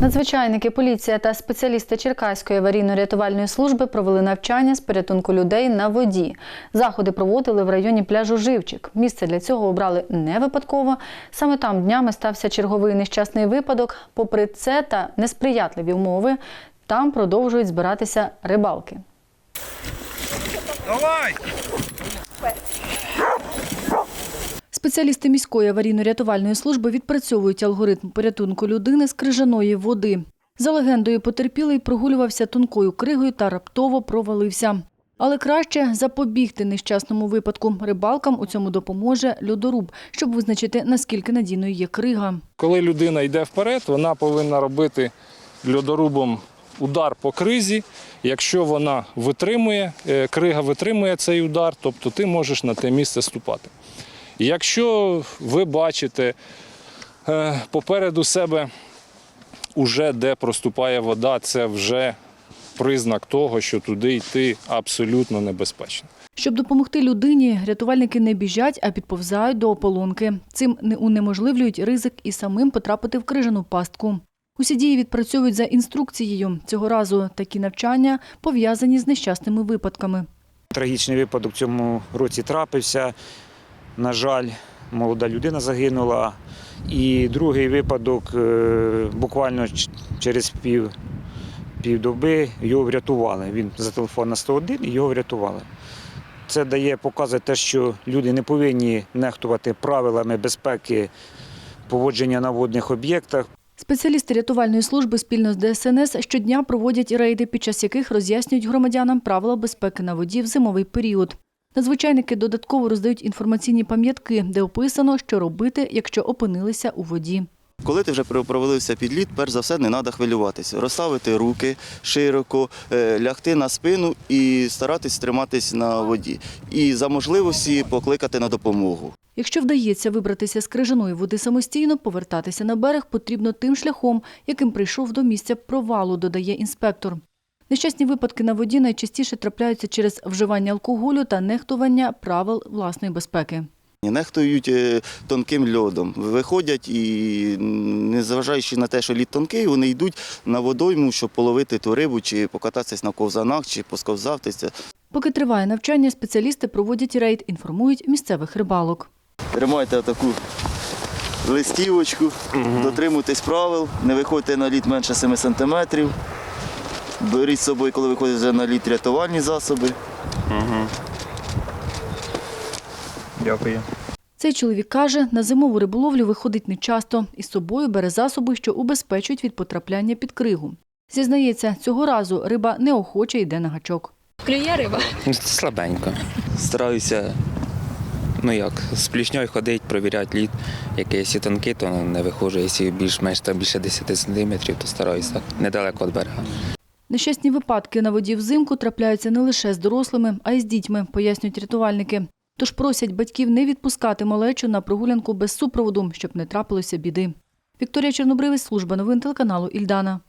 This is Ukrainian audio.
Надзвичайники, поліція та спеціалісти Черкаської аварійно-рятувальної служби провели навчання з порятунку людей на воді. Заходи проводили в районі пляжу Живчик. Місце для цього обрали не випадково. Саме там днями стався черговий нещасний випадок. Попри це та несприятливі умови, там продовжують збиратися рибалки. Давай! Спеціалісти міської аварійно-рятувальної служби відпрацьовують алгоритм порятунку людини з крижаної води. За легендою, потерпілий прогулювався тонкою кригою та раптово провалився. Але краще запобігти нещасному випадку. Рибалкам у цьому допоможе льодоруб, щоб визначити, наскільки надійною є крига. Коли людина йде вперед, вона повинна робити льодорубом удар по кризі. Якщо вона витримує, е, крига витримує цей удар, тобто ти можеш на те місце ступати. Якщо ви бачите е, попереду себе, уже де проступає вода, це вже признак того, що туди йти абсолютно небезпечно. Щоб допомогти людині, рятувальники не біжать, а підповзають до ополонки. Цим не унеможливлюють ризик і самим потрапити в крижану пастку. Усі дії відпрацьовують за інструкцією. Цього разу такі навчання пов'язані з нещасними випадками. Трагічний випадок в цьому році трапився. На жаль, молода людина загинула. І другий випадок е, буквально через пів, півдоби його врятували. Він зателефонував на 101 і його врятували. Це дає показує те, що люди не повинні нехтувати правилами безпеки поводження на водних об'єктах. Спеціалісти рятувальної служби спільно з ДСНС щодня проводять рейди, під час яких роз'яснюють громадянам правила безпеки на воді в зимовий період. Надзвичайники додатково роздають інформаційні пам'ятки, де описано, що робити, якщо опинилися у воді. Коли ти вже провалився під лід, перш за все не треба хвилюватися. Розставити руки широко, е, лягти на спину і старатись триматись на воді. І за можливості покликати на допомогу. Якщо вдається вибратися з крижаної води самостійно, повертатися на берег потрібно тим шляхом, яким прийшов до місця провалу, додає інспектор. Нещасні випадки на воді найчастіше трапляються через вживання алкоголю та нехтування правил власної безпеки. Нехтують е, тонким льодом. Виходять і, незважаючи на те, що лід тонкий, вони йдуть на водойму, щоб половити ту рибу, чи покататися на ковзанах, чи посковзавтися. Поки триває навчання, спеціалісти проводять рейд, інформують місцевих рибалок. Тримайте таку листівочку, дотримуйтесь правил, не виходьте на лід менше 7 сантиметрів. Беріть з собою, коли виходите на лід, рятувальні засоби. Дякую. Цей чоловік каже, на зимову риболовлю виходить нечасто і з собою бере засоби, що убезпечують від потрапляння під кригу. Зізнається, цього разу риба неохоче йде на гачок. Клює риба. Ну, Слабенько. Стараюся, ну як, з плішньою ходити, провіряти лід. Якщо є тонкий, то не виходжу. Якщо більш-менш більше 10 сантиметрів, то стараюся недалеко від берега. Нещасні випадки на воді взимку трапляються не лише з дорослими, а й з дітьми, пояснюють рятувальники. Тож просять батьків не відпускати малечу на прогулянку без супроводу, щоб не трапилося біди. Вікторія Чорнобривець, служба новин телеканалу Ільдана.